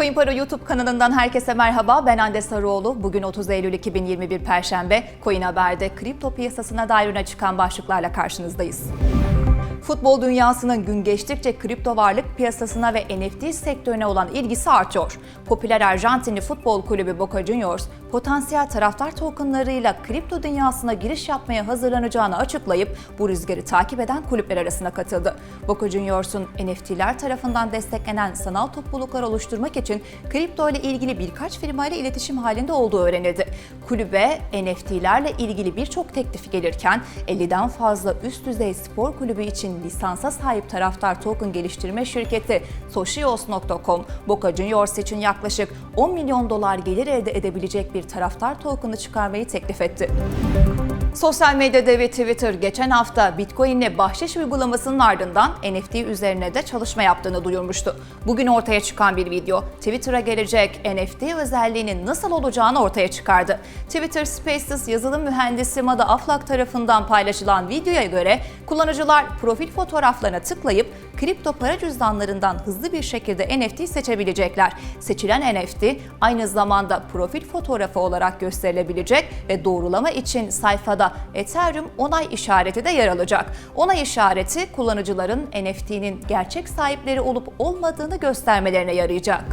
Coin Para YouTube kanalından herkese merhaba. Ben Hande Sarıoğlu. Bugün 30 Eylül 2021 Perşembe. Coin Haber'de kripto piyasasına dair öne çıkan başlıklarla karşınızdayız. Futbol dünyasının gün geçtikçe kripto varlık piyasasına ve NFT sektörüne olan ilgisi artıyor. Popüler Arjantinli futbol kulübü Boca Juniors, potansiyel taraftar tokenlarıyla kripto dünyasına giriş yapmaya hazırlanacağını açıklayıp bu rüzgarı takip eden kulüpler arasına katıldı. Boca Juniors'un NFT'ler tarafından desteklenen sanal topluluklar oluşturmak için kripto ile ilgili birkaç firma ile iletişim halinde olduğu öğrenildi. Kulübe NFT'lerle ilgili birçok teklif gelirken 50'den fazla üst düzey spor kulübü için lisansa sahip taraftar token geliştirme şirketi Socios.com, Boca Juniors için yaklaşık 10 milyon dolar gelir elde edebilecek bir taraftar token'ı çıkarmayı teklif etti. Sosyal medya devi Twitter geçen hafta Bitcoin'le bahşiş uygulamasının ardından NFT üzerine de çalışma yaptığını duyurmuştu. Bugün ortaya çıkan bir video Twitter'a gelecek NFT özelliğinin nasıl olacağını ortaya çıkardı. Twitter Spaces yazılım mühendisi Mada Aflak tarafından paylaşılan videoya göre kullanıcılar profil fotoğraflarına tıklayıp kripto para cüzdanlarından hızlı bir şekilde NFT seçebilecekler. Seçilen NFT aynı zamanda profil fotoğrafı olarak gösterilebilecek ve doğrulama için sayfada Ethereum onay işareti de yer alacak. Onay işareti kullanıcıların NFT'nin gerçek sahipleri olup olmadığını göstermelerine yarayacak.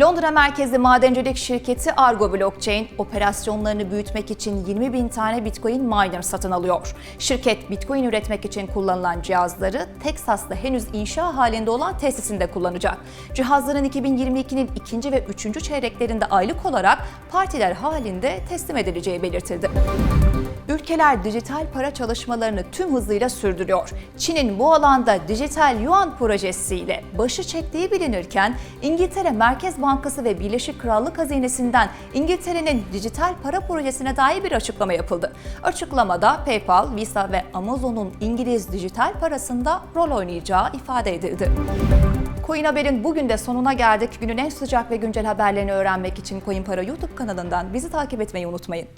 Londra merkezli madencilik şirketi Argo Blockchain operasyonlarını büyütmek için 20 bin tane Bitcoin miner satın alıyor. Şirket Bitcoin üretmek için kullanılan cihazları Teksas'ta henüz inşa halinde olan tesisinde kullanacak. Cihazların 2022'nin ikinci ve üçüncü çeyreklerinde aylık olarak partiler halinde teslim edileceği belirtildi. Ülkeler dijital para çalışmalarını tüm hızıyla sürdürüyor. Çin'in bu alanda dijital yuan projesiyle başı çektiği bilinirken İngiltere Bankası ve Birleşik Krallık Hazinesi'nden İngiltere'nin dijital para projesine dair bir açıklama yapıldı. Açıklamada PayPal, Visa ve Amazon'un İngiliz dijital parasında rol oynayacağı ifade edildi. Coin Haber'in bugün de sonuna geldik. Günün en sıcak ve güncel haberlerini öğrenmek için Coin Para YouTube kanalından bizi takip etmeyi unutmayın.